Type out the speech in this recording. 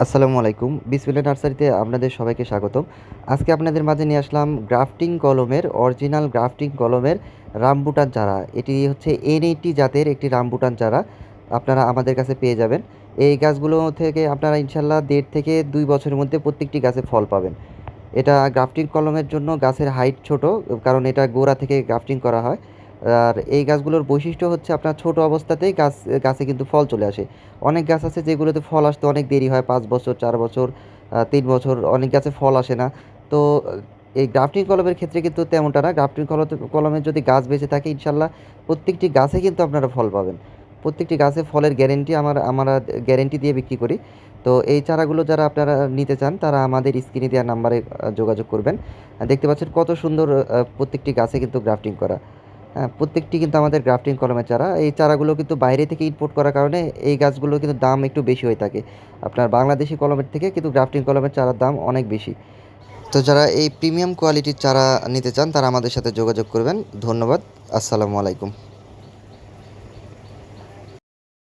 আসসালামু আলাইকুম। বিসমিল্লা নার্সারিতে আপনাদের সবাইকে স্বাগতম। আজকে আপনাদের মাঝে নিয়ে আসলাম গ্রাফটিং কলমের, অরিজিনাল গ্রাফটিং কলমের রামবুটান চারা। এটি হচ্ছে এন এইটি জাতের একটি রামবুটান চারা। আপনারা আমাদের কাছে পেয়ে যাবেন। এই গাছগুলো থেকে আপনারা ইনশাল্লাহ দেড় থেকে দুই বছরের মধ্যে প্রত্যেকটি গাছে ফল পাবেন। এটা গ্রাফটিং কলমের জন্য গাছের হাইট ছোট, কারণ এটা গোড়া থেকে গ্রাফটিং করা হয়। আর এই গাছগুলোর বৈশিষ্ট্য হচ্ছে আপনার ছোট অবস্থাতেই গাছ, গাছে কিন্তু ফল চলে আসে। অনেক গাছ আছে যেগুলোতে ফল আসতে অনেক দেরি হয়, পাঁচ বছর, চার বছর তিন বছর, অনেক গাছে ফল আসে না। তো, এই গ্রাফটিং কলমের ক্ষেত্রে কিন্তু তেমনটা না, গ্রাফটিং কলম কলমের যদি গাছ বেঁচে থাকে ইনশাল্লাহ প্রত্যেকটি গাছে কিন্তু আপনারা ফল পাবেন। প্রত্যেকটি গাছে ফলের গ্যারেন্টি আমার, আমরা গ্যারেন্টি দিয়ে বিক্রি করি। তো এই চারাগুলো যারা আপনারা নিতে চান, তারা আমাদের স্ক্রিনে দেওয়া নাম্বারে যোগাযোগ করবেন। দেখতে পাচ্ছেন কত সুন্দর প্রত্যেকটি গাছে কিন্তু গ্রাফটিং করা। প্রত্যেকটি কিন্তু আমাদের গ্রাফটিং কলমের চারা। এই চারাগুলো কিন্তু বাইরে থেকে ইম্পোর্ট করার কারণে এই গাছগুলো কিন্তু দাম একটু বেশি হয়ে থাকে। আপনার বাংলাদেশি কলমের থেকে কিন্তু গ্রাফটিং কলমের চারার দাম অনেক বেশি। তো যারা এই প্রিমিয়াম কোয়ালিটির চারা নিতে চান, তারা আমাদের সাথে যোগাযোগ করবেন। ধন্যবাদ। আসসালামু আলাইকুম।